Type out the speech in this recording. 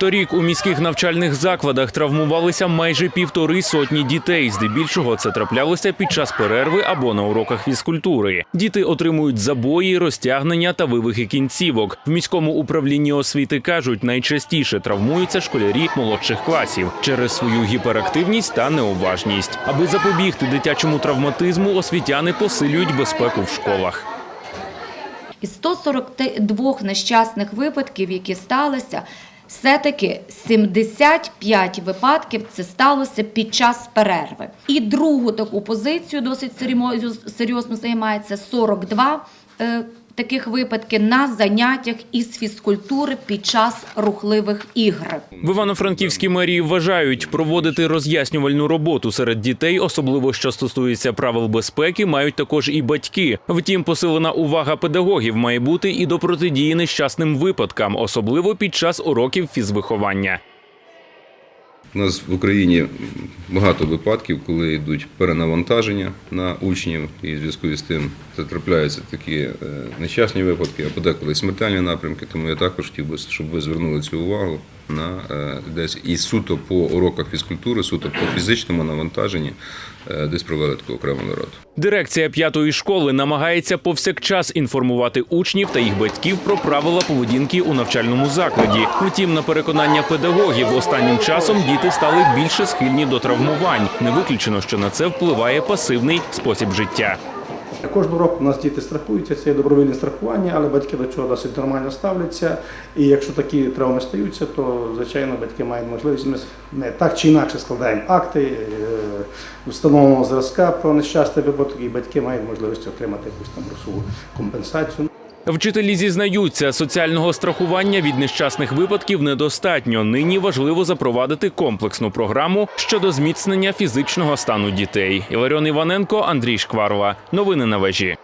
Торік у міських навчальних закладах травмувалися майже півтори сотні дітей. Здебільшого це траплялося під час перерви або на уроках фізкультури. Діти отримують забої, розтягнення та вивихи кінцівок. В міському управлінні освіти кажуть, найчастіше травмуються школярі молодших класів через свою гіперактивність та неуважність. Аби запобігти дитячому травматизму, освітяни посилюють безпеку в школах. Із 142 нещасних випадків, які сталися, все-таки 75 випадків це сталося під час перерви. І другу таку позицію досить серйозно- займається 42 е, таких випадки на заняттях із фізкультури під час рухливих ігр. В Івано-Франківській мерії вважають, проводити роз'яснювальну роботу серед дітей, особливо що стосується правил безпеки, мають також і батьки. Втім, посилена увага педагогів має бути і до протидії нещасним випадкам, особливо під час уроків фізвиховання. У нас в Україні багато випадків, коли йдуть перенавантаження на учнів, і в зв'язку з тим це трапляються такі е, нещасні випадки, а подеколи смертельні напрямки. Тому я також хотів би, щоб ви звернули цю увагу на е, десь і суто по уроках фізкультури, суто по фізичному навантаженні, е, десь провели таку окрему нараду. Дирекція п'ятої школи намагається повсякчас інформувати учнів та їх батьків про правила поведінки у навчальному закладі. Втім, на переконання педагогів, останнім часом діти стали більше схильні до травмувань. Не виключено, що на це впливає пасивний спосіб життя. Кожного року у нас діти страхуються, це є добровільне страхування, але батьки до цього досить нормально ставляться. І якщо такі травми стаються, то звичайно батьки мають можливість. Ми не так чи інакше складаємо акти е, встановленого зразка про нещасний випадок, і батьки мають можливість отримати якусь там грошову компенсацію. Вчителі зізнаються, соціального страхування від нещасних випадків недостатньо. Нині важливо запровадити комплексну програму щодо зміцнення фізичного стану дітей. Іларіон Іваненко, Андрій Шкварова. Новини на вежі.